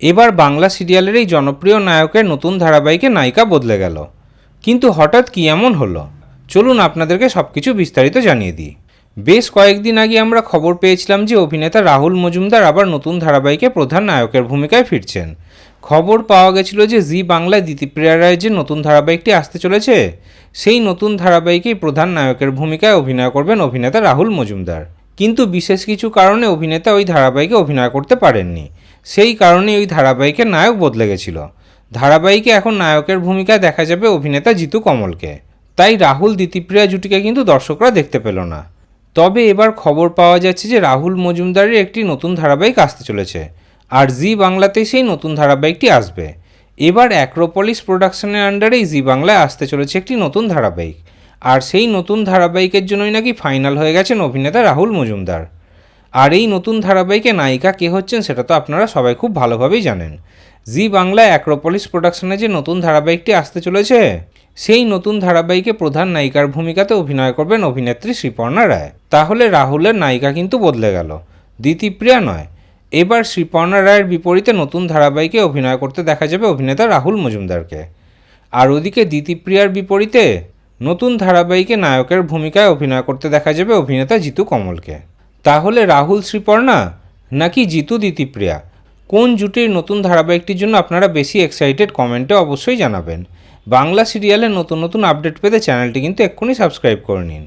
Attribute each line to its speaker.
Speaker 1: এবার বাংলা সিরিয়ালের এই জনপ্রিয় নায়কের নতুন ধারাবাহিকে নায়িকা বদলে গেল। কিন্তু হঠাৎ কি এমন হলো? চলুন আপনাদেরকে সব কিছু বিস্তারিত জানিয়ে দিই। বেশ কয়েকদিন আগে আমরা খবর পেয়েছিলাম যে অভিনেতা রাহুল মজুমদার আবার নতুন ধারাবাহিকে প্রধান নায়কের ভূমিকায় ফিরছেন। খবর পাওয়া গেছিল যে জি বাংলায় দিতিপ্রিয়া রায়ের যে নতুন ধারাবাহিকটি আসতে চলেছে, সেই নতুন ধারাবাহিকেই প্রধান নায়কের ভূমিকায় অভিনয় করবেন অভিনেতা রাহুল মজুমদার। কিন্তু বিশেষ কিছু কারণে অভিনেতা ওই ধারাবাহিকে অভিনয় করতে পারেননি। সেই কারণে ওই ধারাবাহিকের নায়ক বদলে গেছিল। ধারাবাহিকে এখন নায়কের ভূমিকায় দেখা যাবে অভিনেতা জিতু কমলকে। তাই রাহুল, দিতিপ্রিয়া জুটিকে কিন্তু দর্শকরা দেখতে পেল না। তবে এবার খবর পাওয়া যাচ্ছে যে রাহুল মজুমদারের একটি নতুন ধারাবাহিক আসতে চলেছে। আর জি বাংলাতে সেই নতুন ধারাবাহিকটি আসবে। এবার অ্যাক্রোপলিস প্রোডাকশনের আন্ডারেই জি বাংলায় আসতে চলেছে একটি নতুন ধারাবাহিক। আর সেই নতুন ধারাবাহিকের জন্যই নাকি ফাইনাল হয়ে গেছেন অভিনেতা রাহুল মজুমদার। আর এই নতুন ধারাবাহিকে নায়িকা কে হচ্ছেন সেটা তো আপনারা সবাই খুব ভালোভাবেই জানেন। জি বাংলায় অ্যাক্রোপলিস প্রোডাকশনে যে নতুন ধারাবাহিকটি আসতে চলেছে, সেই নতুন ধারাবাহিকে প্রধান নায়িকার ভূমিকাতে অভিনয় করবেন অভিনেত্রী শ্রীপর্ণা রায়। তাহলে রাহুলের নায়িকা কিন্তু বদলে গেল। দিতিপ্রিয়া নয়। এবার শ্রীপর্ণা রায়ের বিপরীতে নতুন ধারাবাহিকে অভিনয় করতে দেখা যাবে অভিনেতা রাহুল মজুমদারকে। আর ওদিকে দিতিপ্রিয়ার বিপরীতে নতুন ধারাবাহিকে নায়কের ভূমিকায় অভিনয় করতে দেখা যাবে অভিনেতা জিতু কমলকে। তাহলে রাহুল শ্রীপর্ণা নাকি জিতু দিতিপ্রিয়া? কোন জুটির নতুন ধারাবাহিকটির জন্য আপনারা বেশি এক্সাইটেড কমেন্টে অবশ্যই জানাবেন। বাংলা সিরিয়ালের নতুন নতুন আপডেট পেতে চ্যানেলটি কিন্তু এক্ষুনি সাবস্ক্রাইব করে নিন।